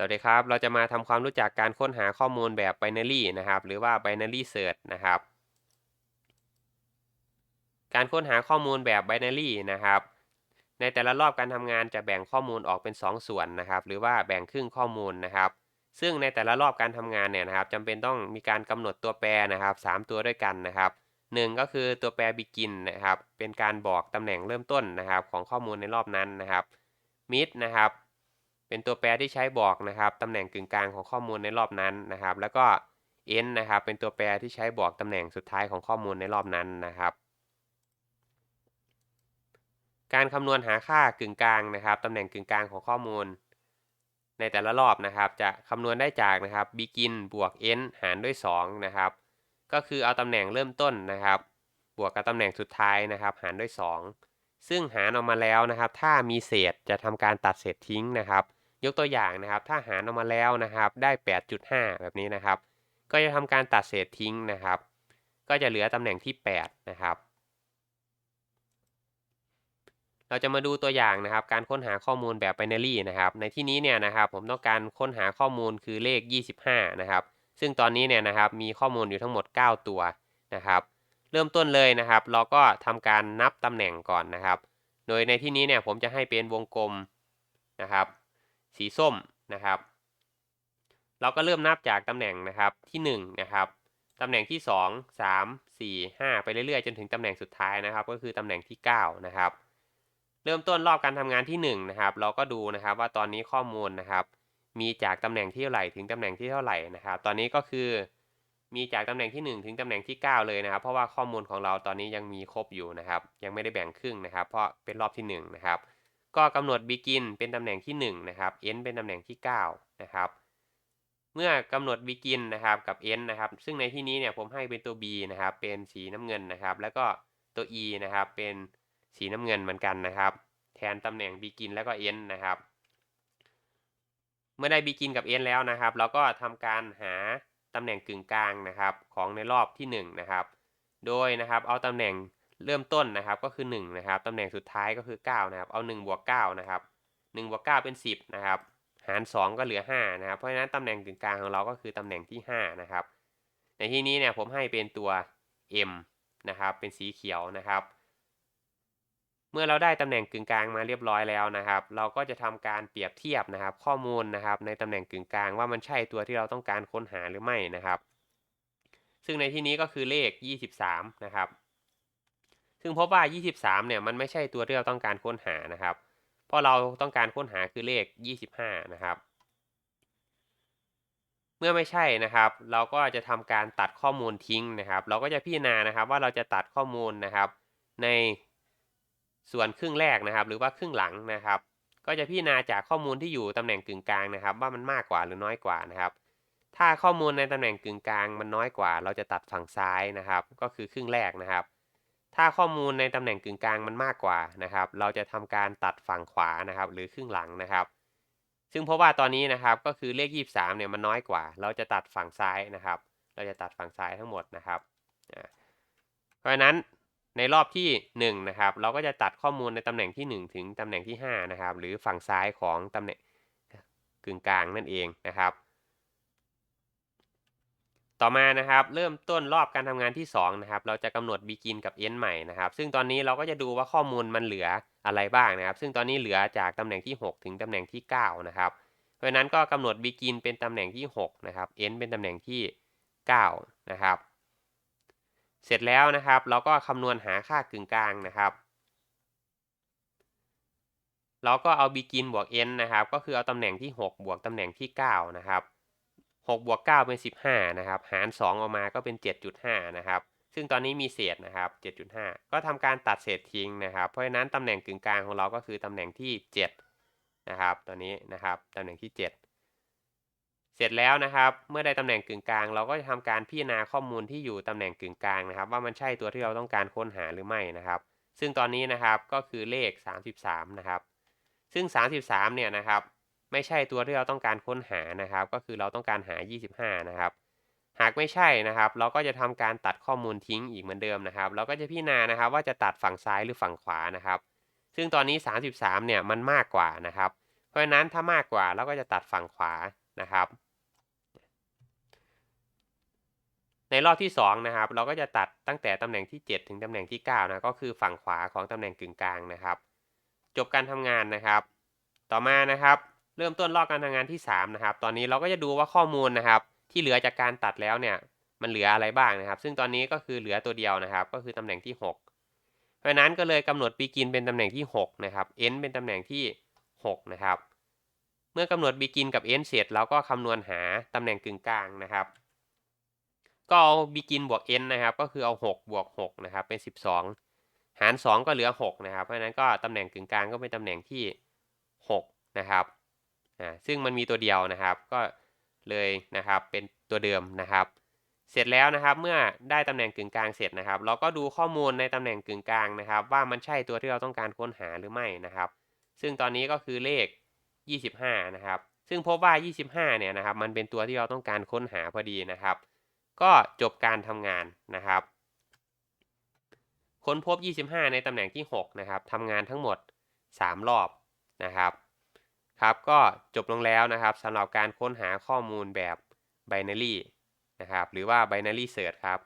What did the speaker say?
สวัสดีครับ เราจะมาทำความรู้จักการค้นหาข้อมูลแบบ binary นะครับ หรือว่า binary search นะครับ การค้นหาข้อมูลแบบ binary นะครับ ในแต่ละรอบการทำงานจะแบ่งข้อมูลออกเป็น 2 ส่วนนะครับ หรือว่าแบ่งครึ่งข้อมูลนะครับ ซึ่งในแต่ละรอบการทำงานเนี่ยนะครับจำเป็นต้องมีการกำหนดตัวแปรนะครับ 3 ตัวด้วยกันนะครับหนึ่งก็คือตัวแปร begin นะครับ เป็นการบอกตำแหน่งเริ่มต้นนะครับ ของข้อมูลในรอบนั้นนะครับ mid นะครับ เป็นตัวแปรที่ใช้บอกนะครับตำแหน่งกึ่งกลางของข้อมูลในรอบนั้นนะครับ แล้วก็ end นะครับเป็นตัวแปรที่ใช้บอกตำแหน่งสุดท้ายของข้อมูลในรอบนั้นนะครับ การคำนวณหาค่ากึ่งกลางนะครับตำแหน่งกึ่งกลางของข้อมูล ในแต่ละรอบนะครับ จะคำนวณได้จากนะครับ begin บวก end หารด้วย2นะครับก็คือเอาตำแหน่งเริ่มต้นนะครับ บวกกับตำแหน่งสุดท้ายนะครับ หารด้วย 2 ซึ่งหารออกมาแล้วนะครับ ถ้ามีเศษจะทำการตัดเศษทิ้งนะครับ ยกตัวอย่างนะครับ ถ้าหารออกมาแล้วนะครับ ได้ 8.5 แบบนี้นะครับ ก็จะทำการตัดเศษทิ้งนะครับ ก็จะเหลือตำแหน่งที่ 8 นะครับ เราจะมาดูตัวอย่างนะครับ การค้นหาข้อมูลแบบ binary นะครับ ในที่นี้เนี่ยนะครับ ผมต้องการค้นหาข้อมูลคือเลข 25 นะครับ ซึ่งตอนนี้เนี่ยนะครับ มีข้อมูลอยู่ทั้งหมด 9 ตัวนะครับ เริ่มต้นเลยนะครับ เราก็ทำการนับตำแหน่งก่อนนะครับ โดยในที่นี้เนี่ยผมจะให้เป็นวงกลมนะครับ สีส้มนะครับ เราก็เริ่มนับจากตำแหน่งนะครับที่1นะครับตำแหน่งที่ 2 3 4 5 ไปเรื่อยๆ จนถึงตำแหน่งสุดท้ายนะครับ ก็คือตำแหน่งที่ 9 นะครับ เริ่มต้นรอบการทำงานที่ 1 นะครับ เราก็ดูนะครับว่าตอนนี้ข้อมูลนะครับ มีจากตำแหน่งที่เท่าไหร่ถึงตำแหน่งที่เท่าไหร่นะครับ ตอนนี้ก็คือมีจากตำแหน่งที่ 1 ถึงตำแหน่งที่ 9 เลยนะครับ เพราะว่าข้อมูลของเราตอนนี้ยังมีครบอยู่นะครับ ยังไม่ได้แบ่งครึ่งนะครับ เพราะเป็นรอบที่1นะครับ ก็กำหนด begin เป็นตำแหน่งที่ 1 นะครับ end เป็นตำแหน่งที่ 9 นะครับ เมื่อกำหนด begin นะครับกับ end นะครับ ซึ่งในที่นี้เนี่ยผมให้เป็นตัว b นะครับ เป็นสีน้ำเงินนะครับ แล้วก็ตัว e นะครับ เป็นสีน้ำเงินเหมือนกันนะครับ แทนตำแหน่ง begin แล้วก็ end นะครับ เมื่อได้ begin กับ end แล้วนะครับ เราก็ทำการหาตำแหน่งกึ่งกลางนะครับของในรอบที่ 1 นะครับ โดยนะครับเอาตำแหน่ง เริ่มต้นนะครับก็คือ1นะครับตำแหน่งสุดท้ายก็คือ9นะครับเอา1บวก9นะครับ1บวก9เป็น 10นะครับหาร 2 ก็เหลือ5นะครับเพราะฉะนั้นตำแหน่งกึ่งกลางของเราก็คือตำแหน่งที่5นะครับในที่นี้เนี่ยผมให้เป็นตัว m นะครับเป็นสีเขียวนะครับ เมื่อเราได้ตำแหน่งกึ่งกลางมาเรียบร้อยแล้วนะครับ เราก็จะทำการเปรียบเทียบนะครับ ข้อมูลนะครับในตำแหน่งกึ่งกลางว่ามันใช่ตัวที่เราต้องการค้นหาหรือไม่นะครับ ซึ่งในที่นี้ก็คือเลข 23 นะครับ ซึ่งพบว่า 23 เนี่ยมันไม่ใช่ตัวที่เราต้องการค้นหานะครับ เพราะเราต้องการค้นหาคือเลข 25 นะครับ เมื่อไม่ใช่นะครับ เราก็จะทำการตัดข้อมูลทิ้งนะครับ เราก็จะพิจารณานะครับว่าเราจะตัดข้อมูลนะครับ ในส่วนครึ่งแรกนะครับ หรือว่าครึ่งหลังนะครับ ก็จะพิจารณาจากข้อมูลที่อยู่ตำแหน่งกึ่งกลางนะครับ ว่ามันมากกว่าหรือน้อยกว่านะครับ ถ้าข้อมูลในตำแหน่งกึ่งกลางมันน้อยกว่า เราจะตัดฝั่งซ้ายนะครับ ก็คือครึ่งแรกนะครับ ถ้าข้อมูลในตำแหน่งกึ่งกลางมันมากกว่านะครับ เราจะทำการตัดฝั่งขวานะครับ หรือครึ่งหลังนะครับ ซึ่งเพราะว่าตอนนี้นะครับก็คือเลข 23เนี่ยมันน้อยกว่า เราจะตัดฝั่งซ้ายนะครับ เราจะตัดฝั่งซ้ายทั้งหมดนะครับเพราะฉะนั้นในรอบที่1นะครับเราก็จะตัดข้อมูลในตำแหน่งที่ 1 ถึงตำแหน่งที่5นะครับหรือฝั่งซ้ายของตำแหน่งกึ่งกลางนั่นเองนะครับ ต่อมานะครับเริ่มต้นรอบการทำงานที่2นะครับเราจะกำหนด begin กับ end ใหม่นะครับซึ่งตอนนี้เราก็จะดูว่าข้อมูลมันเหลืออะไรบ้างนะครับ ซึ่งตอนนี้เหลือจากตำแหน่งที่ 6 ถึงตำแหน่งที่ 9 นะครับ เพราะนั้นก็กำหนด begin เป็นตำแหน่งที่ 6 นะครับ end เป็นตำแหน่งที่ 9 นะครับ เสร็จแล้วนะครับเราก็คำนวณหาค่ากึ่งกลางนะครับ เราก็เอา begin บวก end นะครับก็คือเอาตำแหน่งที่ 6 บวกตำแหน่งที่ 9 นะครับ 6บวก9เป็น 15 นะครับ หาร 2 ออกมาก็เป็น 7.5 นะครับ ซึ่งตอนนี้มีเศษนะครับ 7.5 ก็ทำการตัดเศษทิ้งนะครับ เพราะฉะนั้นตำแหน่งกึ่งกลางของเราก็คือตำแหน่งที่ 7 นะครับตัวนี้นะครับตำแหน่งที่ 7 เสร็จแล้วนะครับ เมื่อได้ตำแหน่งกึ่งกลาง เราก็จะทำการพิจารณาข้อมูลที่อยู่ตำแหน่งกึ่งกลางนะครับ ว่ามันใช่ตัวที่เราต้องการค้นหาหรือไม่นะครับ ซึ่งตอนนี้นะครับก็คือเลข 33 นะครับ ซึ่ง 33 เนี่ยนะครับ ไม่ใช่ตัวที่เราต้องการค้นหานะครับ ก็คือเราต้องการหา 25 นะครับ หากไม่ใช่นะครับ เราก็จะทำการตัดข้อมูลทิ้งอีกเหมือนเดิมนะครับ เราก็จะพิจารณานะครับว่าจะตัดฝั่งซ้ายหรือฝั่งขวานะครับ ซึ่งตอนนี้ 33 เนี่ยมันมากกว่านะครับ เพราะฉะนั้นถ้ามากกว่าเราก็จะตัดฝั่งขวานะครับ ในรอบที่2นะครับเราก็จะตัดตั้งแต่ตำแหน่งที่ 7 ถึงตำแหน่งที่9นะก็คือฝั่งขวาของตำแหน่งกึ่งกลางนะครับ จบการทำงานนะครับ ต่อมานะครับ เริ่มต้นรอบการทำงานที่ 3 นะครับ ตอนนี้เราก็จะดูว่าข้อมูลนะครับ ที่เหลือจากการตัดแล้วเนี่ย มันเหลืออะไรบ้างนะครับ ซึ่งตอนนี้ก็คือเหลือตัวเดียวนะครับ ก็คือตำแหน่งที่ 6 เพราะนั้นก็เลยกำหนด begin เป็นตำแหน่งที่ 6 นะครับ end เป็นตำแหน่งที่ 6 นะครับ เมื่อกำหนด begin กับ end เสร็จเราก็คำนวณหาตำแหน่งกึ่งกลางนะครับ ก็เอา begin บวก end นะครับ ก็คือเอา 6 บวก 6 นะครับ เป็น 12 หาร 2 ก็เหลือ 6 นะครับ เพราะฉะนั้นก็ตำแหน่งกึ่งกลางก็เป็นตำแหน่งที่ 6 นะครับ อ่าซึ่งมันมีตัวเดียวนะครับ ก็เลยนะครับเป็นตัวเดิมนะครับ เสร็จแล้วนะครับเมื่อได้ตำแหน่งกึ่งกลางเสร็จนะครับ เราก็ดูข้อมูลในตำแหน่งกึ่งกลางนะครับ ว่ามันใช่ตัวที่เราต้องการค้นหาหรือไม่นะครับ ซึ่งตอนนี้ก็คือเลข 25 นะครับ ซึ่งพบว่า 25 เนี่ยนะครับ มันเป็นตัวที่เราต้องการค้นหาพอดีนะครับ ก็จบการทำงานนะครับ ค้นพบ 25 ในตำแหน่งที่ 6 นะครับทำงานทั้งหมด 3 รอบนะครับ ครับก็จบลงแล้วนะครับสำหรับการค้นหาข้อมูลแบบ binary นะครับหรือว่า binary search ครับ